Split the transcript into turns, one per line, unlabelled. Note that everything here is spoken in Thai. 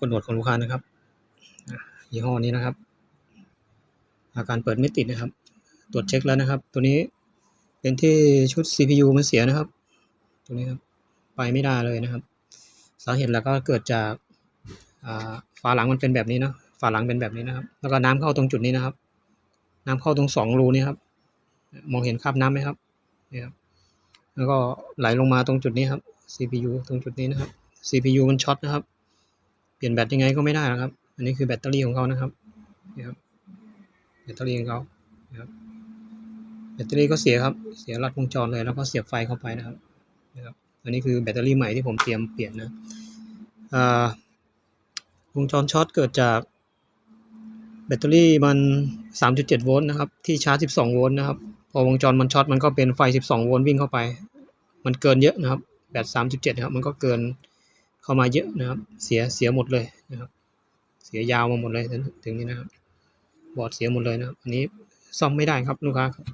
กดโหนดของลูกค้านะครับยี่ห้อนี้นะครับ อาการเปิดไม่ติดนะครับ ตรวจเช็คแล้วนะครับ ตัวนี้เป็นที่ชุด CPU มันเสียนะครับ ตัวนี้ครับไปไม่ได้เลยนะครับ สาเหตุแล้วก็เกิดจากฝาหลังมันเป็นแบบนี้เนาะฝาหลังเป็นแบบนี้นะครับ แล้วก็น้ำเข้าตรงจุดนี้นะครับ น้ำเข้าตรงสองรูนี้ครับ มองเห็นคราบน้ำไหมครับนี่ครับแล้วก็ไหลลงมาตรงจุดนี้ครับ CPU ตรงจุดนี้นะครับ CPU มันช็อตนะครับ เปลี่ยนแบตยังไงก็ไม่ได้นะครับ อันนี้คือแบตเตอรี่ของเขานะครับนี่ครับแบตเตอรี่ของเขานะครับแบตเตอรี่ก็เสียครับ เสียรัดวงจรเลยแล้วก็เสียบไฟเข้าไปนะครับนะครับ อันนี้คือแบตเตอรี่ใหม่ที่ผมเตรียมเปลี่ยนนะอ่าวงจรช็อตเกิดจากแบตเตอรี่มัน 3.7 โวลต์นะครับ ที่ชาร์จ 12 โวลต์นะครับ พอวงจรมันช็อตมันก็เป็นไฟ 12 โวลต์วิ่งเข้าไป มันเกินเยอะนะครับ แบต 3.7 นะครับ มันก็เกิน เข้ามาเยอะนะครับ เสียเสียหมดเลยนะครับ เสียยาวมาหมดเลยถึงถึงนี้นะครับ บอร์ดเสียหมดเลยนะครับ อันนี้ซ่อมไม่ได้ครับลูกค้าครับ